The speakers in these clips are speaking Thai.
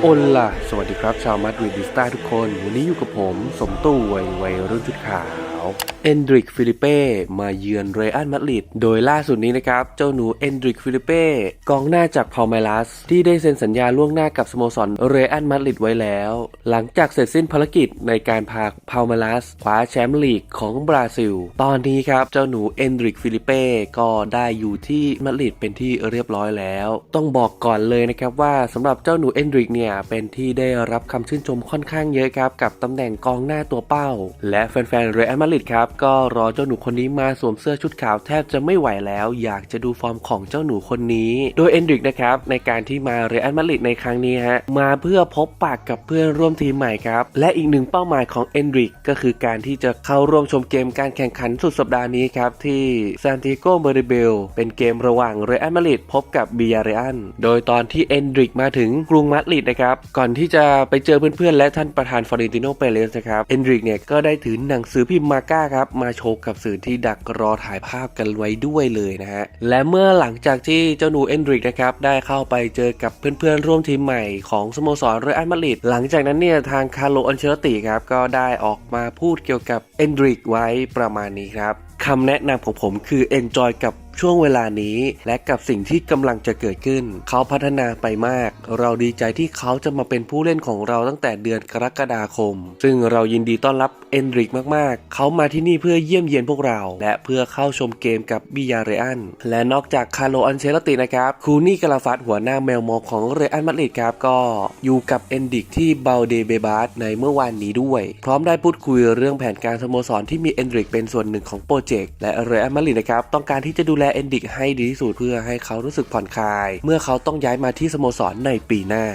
โอล่ะสวัสดีครับชาวมาดริดดิสตาทุกคน วันนี้อยู่กับผม สมตู้วัยวัยรุ่นจุดขาวเอนดริกฟิลิเป้มาเยือนเรอัลมาดริดโดยล่าสุดนี้นะครับ เจ้าหนูเอนดริกฟิลิเป้กองหน้าจากพา l เมลัส ที่ได้เซ็นสัญญาล่วงหน้ากับสโมสรเรอัลมาดริดไว้แล้ว หลังจากเสร็จสิ้นภารกิจในการพาพา l เมลัสคว้าแชมป์ลีกของบราซิล ตอนนี้ครับ เจ้าหนูเอนดริกฟิลิเป้ก็ได้อยู่ที่มาดริดเป็นที่เรียบร้อยแล้ว ต้องบอกก่อนเลยนะครับว่าสำหรับเจ้าหนูเอนดริกเนี่ยเป็นที่ได้รับคำชื่นชมค่อนข้างเยอะครับกับตำแหน่งกองหน้าตัวเป้า และแฟนๆเรอัลมาดริดครับก็รอเจ้าหนูคนนี้มาสวมเสื้อชุดขาวแทบจะไม่ไหวแล้ว อยากจะดูฟอร์มของเจ้าหนูคนนี้ โดยเอนดริกนะครับในการที่มาเรอัลมาดริดในครั้งนี้ฮะมาเพื่อพบปากกับเพื่อนร่วมทีมใหม่ครับและอีกหนึ่งเป้าหมายของเอนดริกก็คือการที่จะเข้าร่วมชมเกมการแข่งขันสุดสัปดาห์นี้ครับที่ซานติโกเบร์เบลเป็นเกมระหว่างเรอัลมาดริดพบกับบียาเรอันโดยตอนที่เอนดริกมาถึงกรุงมาดริดนะครับก่อนที่จะไปเจอเพื่อนๆและท่านประธานฟลอเรนติโนเปเรสนะครับเอนดริกเนี่ยก็ได้ถือหนังสือพิมพ์มาก้าครับมาโชว์กับสื่อที่ดักรอถ่ายภาพกันไว้ด้วยเลยนะฮะ และเมื่อหลังจากที่เจ้าหนูเอนดริกนะครับได้เข้าไปเจอกับเพื่อนๆ ร่วมทีมใหม่ของสโมสรเรอัลมาดริดหลังจากนั้นเนี่ยทางคาร์โลอันเชลติครับก็ได้ออกมาพูดเกี่ยวกับเอนดริกไว้ประมาณนี้ครับคำแนะนำของผมคือ enjoy กับช่วงเวลานี้และกับสิ่งที่กำลังจะเกิดขึ้น เขาพัฒนาไปมาก เราดีใจที่เขาจะมาเป็นผู้เล่นของเราตั้งแต่เดือนกรกฎาคม ซึ่งเรายินดีต้อนรับเอนดริกมากๆ เขามาที่นี่เพื่อเยี่ยมเยียนพวกเรา และเพื่อเข้าชมเกมกับบิยาเรอันและนอกจากคาร์โลอันเชลตินะครับคูนี่กาลาฟัตหัวหน้าแมวมองของเรอัลมาดริดครับก็อยู่กับเอนดิกที่เบลเดเบบาสในเมื่อวานนี้ด้วย พร้อมได้พูดคุยเรื่องแผนการสโมสรที่มีเอนดริกเป็นส่วนหนึ่งของโปรเจกต์และเรอัลมาดริดนะครับต้องการที่จะดูแลเอนดิกให้ดีที่สุดเพื่อให้เขารู้สึกผ่อนคลาย เมื่อเขาต้องย้ายมาที่สโมสรในปีหน้า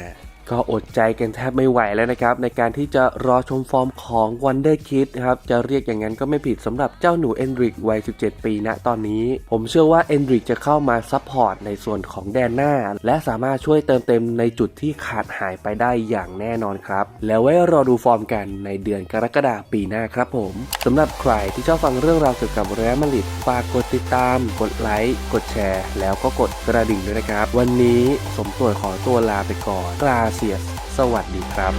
ก็อดใจกันแทบไม่ไหวแล้วนะครับ ในการที่จะรอชมฟอร์มของ Wonder Kid นะครับ จะเรียกอย่างนั้นก็ไม่ผิดสำหรับเจ้าหนูเอนดริกวัย 17 ปีณตอนนี้ ผมเชื่อว่าเอนดริกจะเข้ามาซัพพอร์ตในส่วนของแดนหน้า และสามารถช่วยเติมเต็มในจุดที่ขาดหายไปได้อย่างแน่นอนครับ แล้วไว้รอดูฟอร์มกันในเดือนกรกฎาคมปีหน้าครับผมสำหรับใครที่ชอบฟังเรื่องราวเกี่ยวกับเรอัลมาดริดฝากกดติดตาม กดไลค์กดแชร์ แล้วก็กดกระดิ่งด้วยนะครับ วันนี้สมตัวขอตัวลาไปก่อนกราเซียส สวัสดีครับ